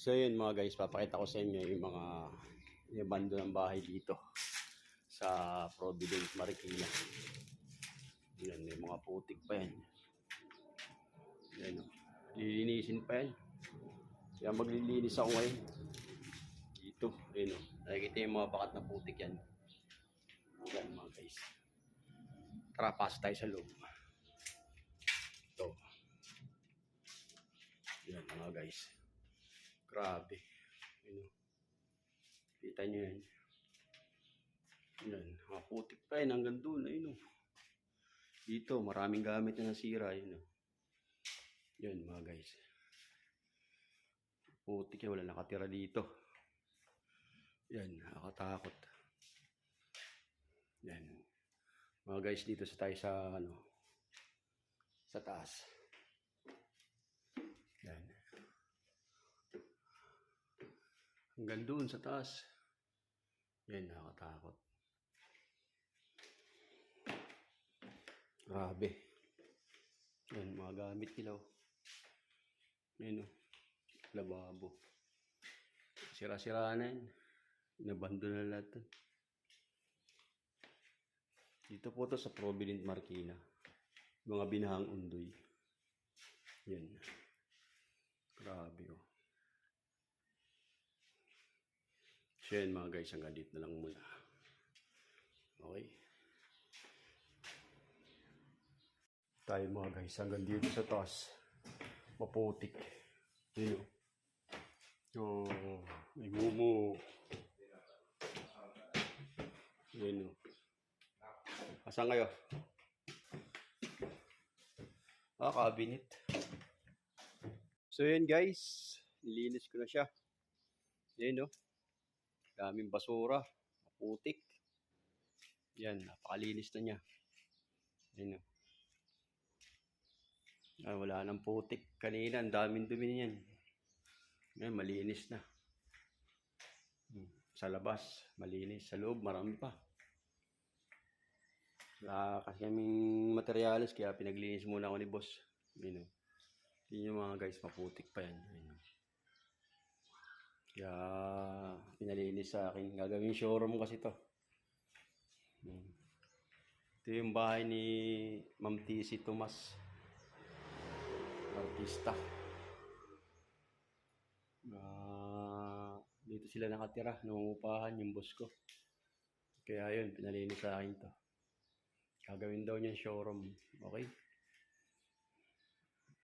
So yun mga guys, papakita ko sa inyo yung mga yung bando ng bahay dito sa Providence, Marikina. Yan, may mga putik pa yan. Yan, oh. lilinisin pa yan. Kaya maglilinis ako ngayon. Dito, yun oh. Nakikita yung mga bakat na putik yan. Yan mga guys. Tara, pasok tayo sa loob. Ito. Yan mga guys. Grabe. Yun oh. Kita nyo yan. Yan. Mga putik pa yan hanggang doon. Ayun oh. Dito, maraming gamit na nasira. Yun oh. Yan mga guys. Putik yan. Wala nakatira dito. Yan. Nakakatakot. Yan. Mga guys, dito sa tayo sa ano sa taas. Hanggang doon sa taas. Yan, nakakatakot. Grabe. Yan, mga gamit nila. oh. Yan o. Lababo. Sira-sira na yan. Nabando na lahat. to. Dito po to sa Provident Marikina. Mga binahang undoy. Yan. Grabe oh. So yan mga guys, hanggang dito na lang muna. Okay. Tayo mga guys, hanggang dito sa taas. Maputik. Yun oh. Oh, may mumu. Yun oh. Asan kayo? Ah, cabinet. So yun guys, nilinis ko na siya. Yan no. Daming basura, putik. Yan, napakalinis na niya. Yan no. Ah, wala nang putik. Kanina, ang daming dumi niyan. Ngayon, malinis na. Hmm. Sa labas, malinis. Sa loob, marami pa. Wala kasi kaming materialis, kaya pinaglinis muna ako ni boss. Yun o. Yun yung mga guys, maputik pa yan. Yun, o. Kaya pinalinis sa akin. Gagawin showroom kasi to. Hmm. Ito yung bahay ni Ma'am TC Tomas. Artista. Ah, dito sila nakatira. Nangungupahan yung boss ko. Kaya yun, pinalinis sa akin to. Gagawin daw niya showroom. Okay?